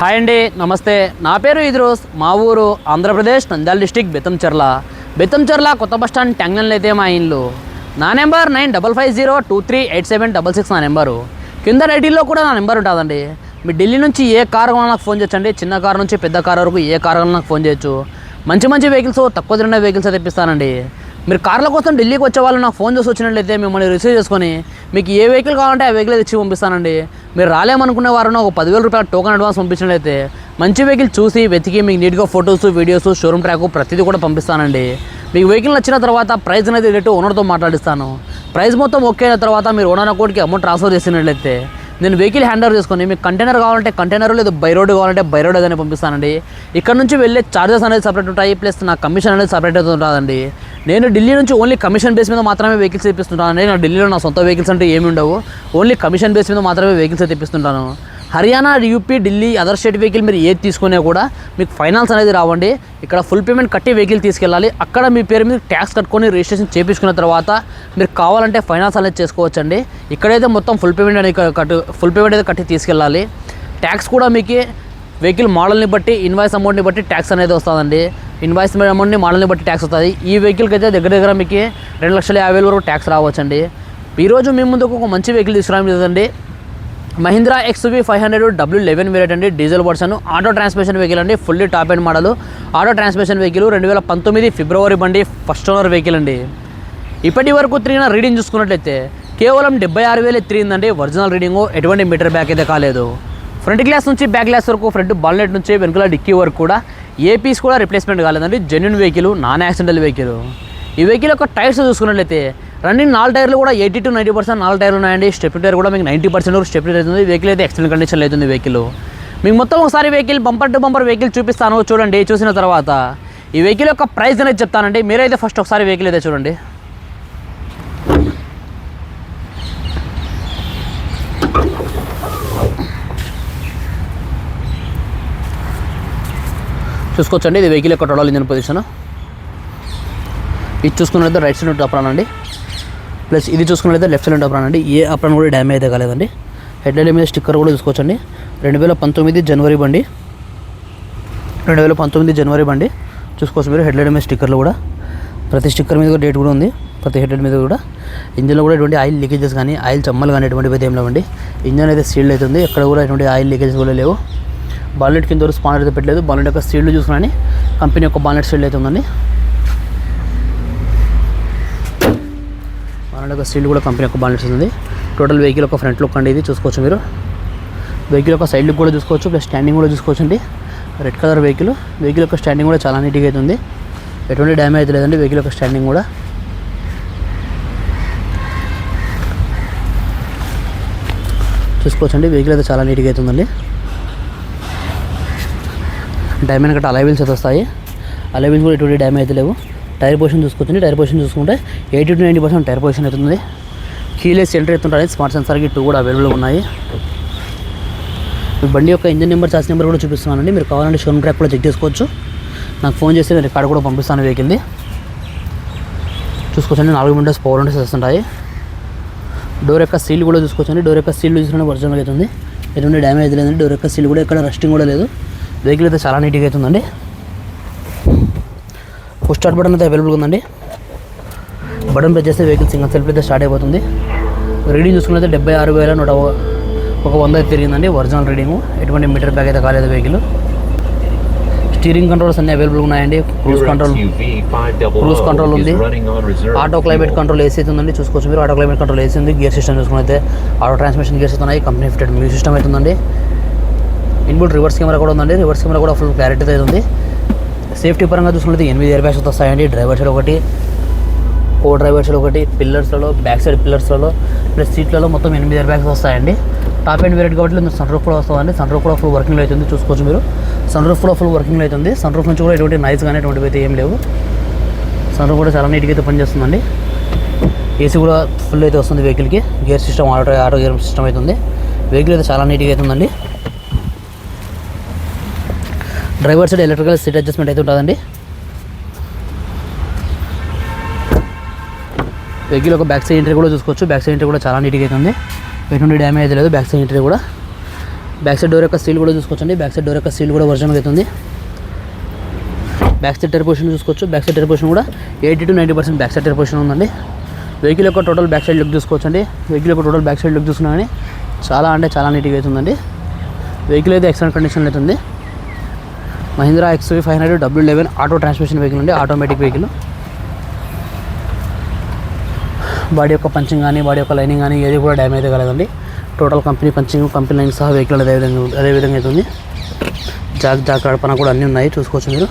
Hi అండి నమస్తే. నా పేరు ఇద్రోస్. మా ఊరు ఆంధ్రప్రదేశ్ నంద్యాల డిస్టిక్ బెత్తంచెర్ల. బెత్తంచెర్ల కొత్త బస్ స్టాండ్ ట్యాంగ్లన్లో అయితే మా ఇల్లు. నా number nine double five zero two three eight seven double six నా నెంబరు. కింద రైటింగ్లో కూడా నా నెంబర్ ఉంటుందండి. మీ ఢిల్లీ నుంచి ఏ కార్ కావాలన్నా నాకు ఫోన్ చేయొచ్చండి. చిన్న కార్ నుంచి పెద్ద కార్ వరకు ఏ కార్ నాకు ఫోన్ చేయొచ్చు. మంచి మంచి వెహికల్స్ తక్కువ తిరిగిన వెహికల్స్ తెప్పిస్తానండి. మీరు కార్ల కోసం ఢిల్లీకి వచ్చే వాళ్ళు నాకు ఫోన్ చేసి వచ్చినట్లయితే మిమ్మల్ని రిసీవ్ చేసుకొని మీకు ఏ వెహికల్ కావాలంటే ఆ వెహికల్ ఇచ్చి పంపిస్తానండి. మీరు రాలేమనుకునే వారిని ఒక పదివేల రూపాయల టోకన్ అడ్వాన్స్ పంపించినట్లయితే మంచి వెహికల్ చూసి వెతికి మీకు నీట్గా ఫొటోస్ వీడియోస్ షోరూమ్ ట్రాక్ ప్రతిదీ కూడా పంపిస్తానండి. మీకు వెహికల్ నచ్చిన తర్వాత ప్రైస్ అనేది రేటు ఓనర్తో మాట్లాడిస్తాను. ప్రైస్ మొత్తం ఓకే అయిన తర్వాత మీరు ఓనర్ అకౌంట్కి అమౌంట్ ట్రాన్స్ఫర్ చేసినట్లయితే నేను వెహికల్ హ్యాండ్ ఓవర్ చేసుకొని మీకు కంటైనర్ కావాలంటే కంటైనర్ లేదు బై రోడ్ కావాలంటే బై రోడ్ ఏదైనా పంపిస్తానండి. ఇక్కడ నుంచి వెళ్ళే చార్జెస్ అనేది సపరేట్ ఉంటాయి ప్లస్ నా కమిషన్ అనేది సపరేట్ ఉంటుందండి. నేను ఢిల్లీ నుంచి ఓన్లీ కమిషన్ బేస్ మీద మాత్రమే వెహికల్స్ తెప్పిస్తుంటానండి నా ఢిల్లీలో నా సొంత వెహికల్స్ అంటే ఏమి ఉండవు. ఓన్లీ కమిషన్ బేస్ మీద మాత్రమే vehicles తెప్పిస్తుంటాను. Haryana UP Delhi other state vehicle మీరు ఏది తీసుకునే కూడా మీకు ఫైనాన్స్ అనేది రావండి. ఇక్కడ ఫుల్ పేమెంట్ కట్టి వెహికల్ తీసుకెళ్ళాలి. అక్కడ మీ పేరు మీద ట్యాక్స్ కట్టుకొని రిజిస్ట్రేషన్ చేయించుకున్న తర్వాత మీరు కావాలంటే ఫైనాన్స్ అనేది చేసుకోవచ్చండి. ఇక్కడైతే మొత్తం ఫుల్ పేమెంట్ అనేది కట్టు ఫుల్ పేమెంట్ అయితే కట్టి తీసుకెళ్ళాలి. ట్యాక్స్ కూడా మీకు వెహికల్ మోడల్ని బట్టి ఇన్వాయిస్ అమౌంట్ని బట్టి ట్యాక్స్ అనేది వస్తుందండి. ఇన్వాయిస్ అమౌంట్ని మోడల్ని బట్టి ట్యాక్స్ వస్తుంది. ఈ వెహికల్కి అయితే దగ్గర దగ్గర మీకు రెండు లక్షల యాభై వేల వరకు ట్యాక్స్ రావచ్చండి. ఈరోజు మీ ముందుకు ఒక మంచి వెహికల్ తీసుకురావడం లేదండి Mahindra XV five hundred W eleven variant అండి diesel version auto transmission vehicle అండి fully top end model auto transmission vehicle రెండు వేల పంతొమ్మిది ఫిబ్రవరి బండి ఫస్ట్ ఓనర్ వెహికల్ అండి. ఇప్పటి వరకు తిరిగిన రీడింగ్ చూసుకున్నట్లయితే కేవలం డెబ్బై ఆరు వేలు తిరిగిందండి ఒరిజినల్ రీడింగ్ ఎటువంటి మీటర్ బ్యాక్ అయితే కాలేదు. ఫ్రంట్ గ్లాస్ నుంచి బ్యాక్ గ్లాస్ వరకు ఫ్రంట్ బాల్నెట్ నుంచి వెనుకల డిక్కీ వరకు కూడా ఏ పీస్ కూడా రిప్లేస్మెంట్ కాలేదండి. Genuine vehicle non accidental vehicle ఈ వెహికల్ యొక్క టైర్స్ చూసుకున్నట్లయితే రన్నింగ్ నాలుగు టైర్లు కూడా ఎయిటీ టు నైంటీ పర్సెంట్ నాలుగు టైర్లు ఉన్నాయండి. స్టెప్ టైర్ కూడా మీకు నైంటీ పర్సెంట్ వరకు స్టెప్ అవుతుంది. వెహికల్ అయితే ఎక్సలెంట్ కండిషన్లో అవుతుంది వెహికల్ మీకు మొత్తం ఒకసారి vehicle bumper to bumper vehicle చూపిస్తాను. చూడండి చూసిన తర్వాత. ఈ వెహికల్ యొక్క ప్రైస్ అనేది చెప్తానండి. మీరైతే ఫస్ట్ ఒకసారి వెహికల్ అయితే చూడండి. చూసుకోవచ్చండి. ఇది వెహికల్ యొక్క టోటల్ ఇంజన్ పొజిషన్ ఇది చూసుకున్నట్లయితే రైట్ సైడ్ అప్రాన్ అండి ప్లస్ ఇది చూసుకున్నట్లయితే లెఫ్ట్ సైడ్ అప్రాన్ అండి ఏ అప్రాన్ కూడా డ్యామేజ్ అయితే కాలేదండి. హెడ్లైట్ మీద స్టిక్కర్ కూడా చూసుకోవచ్చండి. రెండు వేల పంతొమ్మిది జనవరి బండి. రెండు వేల పంతొమ్మిది జనవరి బండి. చూసుకోవచ్చు మీరు. హెడ్లైట్ మీద స్టిక్కర్లు కూడా. ప్రతి స్టిక్కర్ మీద కూడా డేట్ కూడా ఉంది. ప్రతి హెడ్లైట్ మీద కూడా. ఇంజన్లో కూడా ఎటువంటి ఆయిల్ లీకేజెస్ కానీ ఆయిల్ చమ్మలు కానీ ఎటువంటి అయితే ఏం లేవండి. ఇంజన్ అయితే సీల్డ్ అవుతుంది. ఎక్కడ కూడా ఎటువంటి ఆయిల్ లీకేజెస్ కూడా లేవు. బాలెట్ కింద స్పానర్ అయితే పెట్టలేదు. బాలెట్ యొక్క సీల్డ్ చూసుకుని కంపెనీ యొక్క బాలెట్ సీల్డ్ అయితే ఉందండి. బాలెట్ సీల్ కూడా కంపెనీ యొక్క బాలెట్ ఉంది టోటల్ వెహికల్ ఒక ఫ్రంట్ లుక్ అండి ఇది చూసుకోవచ్చు మీరు. వెహికల్ యొక్క సైడ్ లుక్ కూడా చూసుకోవచ్చు ప్లస్ స్టాండింగ్ కూడా చూసుకోవచ్చు అండి. రెడ్ కలర్ వెహికల్ వెహికల్ యొక్క స్టాండింగ్ కూడా చాలా నీట్గా అయితే ఉంది. ఎటువంటి డ్యామేజ్ అయితే లేదండి వెహికల్ యొక్క స్టాండింగ్ కూడా. చూసుకోవచ్చండి వెహికల్ అయితే చాలా నీట్గా అయితే ఉందండి. డైమండ్ కట్ట అలైవిల్స్ అయితే వస్తాయి. అలైవిల్స్ కూడా ఎటువంటి డ్యామేజ్ అయితే లేవు. టైర్ పొజిషన్ చూసుకోవచ్చండి టైర్ పొజిషన్ చూసుకుంటే eighty to ninety percent tyre position అవుతుంది. కీలెస్ సెంటర్ అవుతుంటాయి స్మార్ట్ సెన్సార్కి టూ కూడా అవైలబుల్ ఉన్నాయి. మీ బండి యొక్క ఇంజన్ నెంబర్ చార్జ్ నెంబర్ కూడా చూపిస్తున్నానండి. మీరు కావాలంటే షోరూమ్ ట్రాక్ కూడా చెక్ చేసుకోవచ్చు. నాకు ఫోన్ చేస్తే నేను రికార్డ్ కూడా పంపిస్తాను వెహికల్ది చూసుకోవచ్చండి. నాలుగు విండోస్ పవర్ విండోస్ వస్తుంటాయి. డోర్ యొక్క సీల్ కూడా చూసుకోవచ్చండి. డోర్ యొక్క సీల్ చూసుకునే ఒరిజినల్ అవుతుంది ఎటువంటి డ్యామేజ్ లేదండి. డోర్ యొక్క సీల్ కూడా ఎక్కడ రెస్టింగ్ కూడా లేదు. వెహికల్ అయితే చాలా నీట్గా అవుతుందండి పుష్ స్టార్ట్ బటన్ అయితే అవైలబుల్గా ఉందండి. బటన్ ప్రెస్ చేస్తే వెహికల్ సింగల్ సెల్ఫ్ అయితే స్టార్ట్ అయిపోతుంది. రీడింగ్ చూసుకున్నైతే డెబ్బై ఆరు వేల నూట ఒక వంద అయితే తిరిగిందండి ఒరిజినల్ రీడింగ్. ఎటువంటి మీటర్ బ్యాగ్ అయితే కాలేదు వెహికల్ స్టీరింగ్ కంట్రోల్స్ అన్ని అవైలబుల్ ఉన్నాయండి. క్రూజ్ కంట్రోల్ క్రూజ్ కంట్రోల్ ఉంది. ఆటో క్లైమేట్ కంట్రోల్ ఏసీ అయితే ఉందండి. చూసుకోవచ్చు మీరు. ఆటో క్లైమేట్ కంట్రోల్ ఏసీ ఉంది. గియర్ సిస్టమ్ చూసుకుని అయితే ఆటో ట్రాన్స్మిషన్ గియర్స్ ఉన్నాయి. కంపెనీ ఫిటెడ్ మ్యూజిక్ సిస్టమ్ అయితే ఉందండి. ఇన్బుల్ రివర్స్ కెమెరా కూడా ఉందండి. రివర్స్ కెమెరా కూడా ఫుల్ క్లారిటీ అయితే ఉంది. సేఫ్టీ పరంగా చూసుకుంటే ఎనిమిది ఎయిర్ బ్యాగ్స్ వస్తాయండి. డ్రైవర్ సైడ్ ఒకటి కో డ్రైవర్ సైడ్ ఒకటి పిల్లర్స్లలో బ్యాక్ సైడ్ పిల్లర్స్లలో ప్లస్ సీట్లలో మొత్తం ఎనిమిది ఎయిర్ బ్యాగ్స్ వస్తాయండి. టాప్ అండ్ వేరియట్ కాబట్టి సన్ రూఫ్ కూడా వస్తుందండి. సన్ రూఫ్ కూడా ఫుల్ వర్కింగ్లో అవుతుంది చూసుకోవచ్చు మీరు. సన్ రూఫ్ కూడా ఫుల్ వర్కింగ్లో అవుతుంది. సన్ రూఫ్ నుంచి కూడా ఎటువంటి నైస్ కానీ ఎటువంటివి అయితే ఏం లేవు. సన్ రూఫ్ కూడా చాలా నీట్గా అయితే పనిచేస్తుందండి. ఏసీ కూడా ఫుల్ అయితే వస్తుంది వెహికల్కి gear system auto auto gear system అవుతుంది వెహికల్ అయితే చాలా నీట్గా అవుతుందండి driver side electrical seat adjustment అయితే ఉంటుందండి వెహికల్ ఒక బ్యాక్ సైడ్ ఎంట్రీ కూడా చూసుకోవచ్చు బ్యాక్ సైడ్ ఎంట్రీ కూడా చాలా నీట్గా అవుతుంది ఎటువంటి డ్యామేజ్ అయితే లేదు బ్యాక్ సైడ్ ఎంట్రీ కూడా బ్యాక్ సైడ్ డోర్ యొక్క సీల్ కూడా చూసుకోవచ్చండి బ్యాక్ సైడ్ డోర్ యొక్క సీల్ కూడా వర్జన్ అవుతుంది బ్యాక్ సైడ్ టైర్ పొజిషన్ చూసుకోవచ్చు బ్యాక్ సైడ్ టైర్ పొజిషన్ కూడా eighty to ninety percent back side tyre position ఉందండి వెహికల్ యొక్క టోటల్ బ్యాక్ సైడ్ లుక్ చూసుకోవచ్చండి వెహికల్ యొక్క టోటల్ బ్యాక్ సైడ్ లుక్ చూసుకున్నా కానీ చాలా అంటే చాలా నీట్గా అవుతుందండి వెహికల్ అయితే ఎక్సలెంట్ కండిషన్లో అవుతుంది Mahindra XV five hundred W eleven auto transmission vehicle అండి ఆటోమేటిక్ వెహికల్ బాడీ యొక్క పంచింగ్ కానీ బాడీ యొక్క లైనింగ్ కానీ ఏది కూడా damage కలదండి. Total company punching company line సహా వెహికల్ అదే విధంగా అదే విధంగా అవుతుంది జాక్ జాక్ అడపన కూడా అన్నీ ఉన్నాయి చూసుకోవచ్చు మీరు.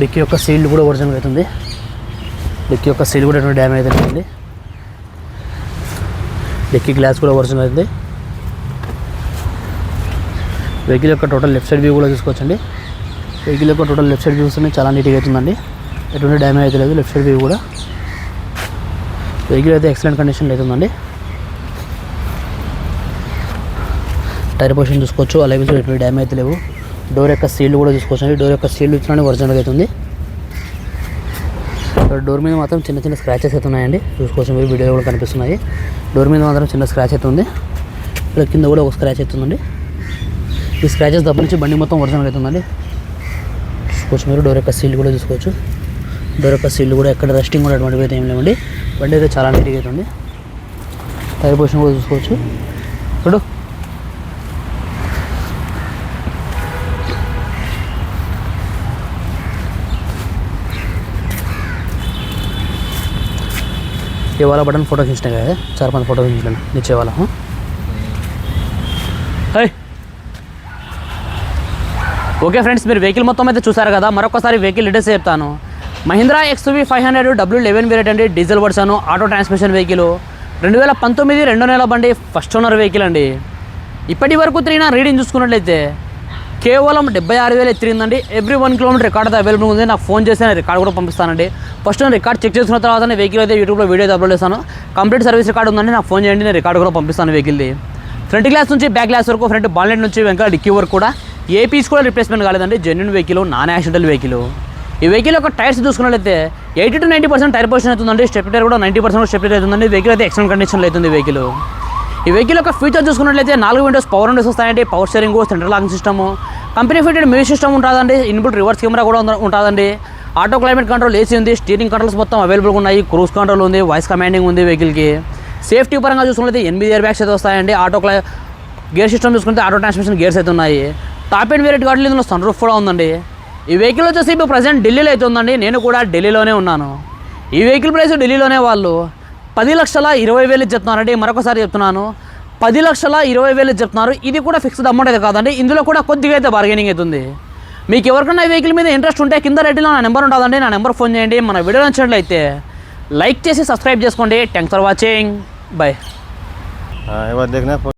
డిక్కీ యొక్క సీల్డ్ కూడా ఒరిజినల్ అవుతుంది డిక్కీ యొక్క సీల్ కూడా ఎటువంటి డ్యామేజ్ అవుతుంది డిక్కీ గ్లాస్ కూడా ఒరిజినల్ అవుతుంది వెహికల్ యొక్క టోటల్ లెఫ్ట్ సైడ్ వ్యూ కూడా చూసుకోవచ్చండి. వెహికల్ యొక్క టోటల్ లెఫ్ట్ సైడ్ చూస్తుంటే చాలా నీట్గా అవుతుందండి. ఎటువంటి డ్యామేజ్ అయితే లేదు లెఫ్ట్ సైడ్ వ్యూ కూడా. వెహికల్ అయితే ఎక్సలెంట్ కండిషన్లో అవుతుందండి. టైర్ పొజిషన్ చూసుకోవచ్చు అలాగే ఎటువంటి డ్యామేజ్ అయితే లేవు. డోర్ యొక్క సీల్ కూడా చూసుకోవచ్చు అండి. డోర్ యొక్క సీల్ ఇచ్చినా ఒరిజినల్ అవుతుంది. డోర్ మీద మాత్రం చిన్న చిన్న స్క్రాచెస్ అయితే ఉన్నాయండి. చూసుకోవచ్చు మీరు వీడియో కూడా కనిపిస్తున్నాయి. డోర్ మీద మాత్రం చిన్న స్క్రాచ్ అయితే ఉంది. ఇక్కడ కింద కూడా ఒక స్క్రాచ్ అవుతుందండి ఈ స్క్రాచెస్ దప్ప నుంచి బండి మొత్తం ఒరిజినల్ అవుతుందండి. చూసుకోవచ్చు మీరు డోర్ యొక్క సీల్ కూడా చూసుకోవచ్చు డోర్ యొక్క సీల్ కూడా ఎక్కడ రెస్టింగ్ కూడా అటువంటివి అయితే ఏం లేవండి బండి అయితే చాలా నీట్గా అవుతుంది టైర్ పొజిషన్ కూడా చూసుకోవచ్చు ఇప్పుడు ये वाला बटन फोटो खींचने का है चार पांच फोटो खींच लेना नीचे वाला हाँ ఓకే ఫ్రెండ్స్ మీరు వెహికల్ మొత్తం అయితే చూసారు కదా మరొకసారి వెహికల్ డీటెయిల్స్ చెప్తాను. Mahindra XV five hundred W eleven variant అండి diesel version auto transmission vehicle రెండు వేల పంతొమ్మిది రెండు నెల బండి ఫస్ట్ ఓనర్ వెహికల్ అండి. ఇప్పటి వరకు తిరిగిన రీడింగ్ చూసుకున్నట్లయితే కేవలం డెబ్బై ఆరు వేలు ఎత్తిరిందండి. ఎవ్రీ వన్ కిలోమీటర్ రికార్డ్ అయితే అవైలబుల్ ఉంది. నాకు ఫోన్ చేసి నేను రికార్డ్ కూడా పంపిస్తానండి. ఫస్ట్ నేను రికార్డ్ చెక్ చేసుకున్న తర్వాత వెహికల్ అయితే యూట్యూబ్లో వీడియో అప్లోడ్ చేస్తాను కంప్లీట్ సర్వీస్ రికార్డ్ ఉందండి. నాకు ఫోన్ చేయండి. నేను రికార్డ్ కూడా పంపిస్తాను వెహికల్ది ఫ్రంట్ గ్లాస్ నుంచి బ్యాక్ గ్లాస్ వరకు ఫ్రంట్ బాన్లెట్ నుంచి వెనక డిక్కీ వరకు కూడా. ఏ పీస్ కూడా రిప్లేస్మెంట్ కాలేదండి. Genuine vehicle non accidental vehicle ఈ వెహికల్ యొక్క టైర్స్ చూసుకున్నట్లయితే eighty to ninety percent tyre position అవుతుందండి. స్టెప్ టైర్ కూడా నైంటీ పర్సెంట్ స్టెప్ టైర్ అవుతుందండి. వెహికల్ అయితే ఎక్సలెంట్ కండిషన్లో అవుతుంది వెహికల్ ఈ వెహికల్ యొక్క ఫీచర్ చూసుకున్నట్లయితే నాలుగు విండోస్ పవర్ విండోస్ వస్తాయండి. Power steering central locking system company fitted music system ఉంటుందండి. ఇన్బుల్ రివర్స్ కెమెరా కూడా ఉంటుందండి. ఆటో క్లైమేట్ కంట్రోల్ ఏసీ ఉంది. స్టీరింగ్ కంట్రోల్స్ మొత్తం అవైలబుల్గా ఉన్నాయి. క్రూజ్ కంట్రోల్ ఉంది. వాయిస్ కమాండింగ్ ఉంది వెహికల్కి సేఫ్టీ పరంగా చూసుకున్నట్లయితే ఎనిమిది ఇయర్ బ్యాగ్స్ అయితే వస్తాయండి. ఆటో క్లై గేర్ సిస్టమ్ చూసుకుంటే ఆటో ట్రాన్స్మిషన్ గేర్స్ అయితే ఉన్నాయి. టాప్ అండ్ వేరేట్ గాడ్లు ఇందులో సన్ రూఫ్ కూడా ఉందండి. ఈ వెహికల్ వచ్చేసి ఇప్పుడు ప్రజెంట్ ఢిల్లీలో అయితే ఉందండి. నేను కూడా ఢిల్లీలోనే ఉన్నాను. ఈ వెహికల్ ప్రైస్ ఢిల్లీలోనే వాళ్ళు పది లక్షల ఇరవై వేలు చెప్తున్నారండి. మరొకసారి చెప్తున్నాను. పది లక్షల ఇరవై వేలు చెప్తున్నారు. ఇది కూడా ఫిక్స్డ్ అమౌంట్ అయితే కాదండి. ఇందులో కూడా కొద్దిగా అయితే బార్గెనింగ్ అవుతుంది మీకు ఎవరికైనా వెహికల్ మీద ఇంట్రెస్ట్ ఉంటే కింద రెడ్డిలో నా నెంబర్ ఉంటుందండి నా నెంబర్ ఫోన్ చేయండి. మన వీడియో నచ్చినట్లయితే లైక్ చేసి సబ్స్క్రైబ్ చేసుకోండి. Thanks for watching bye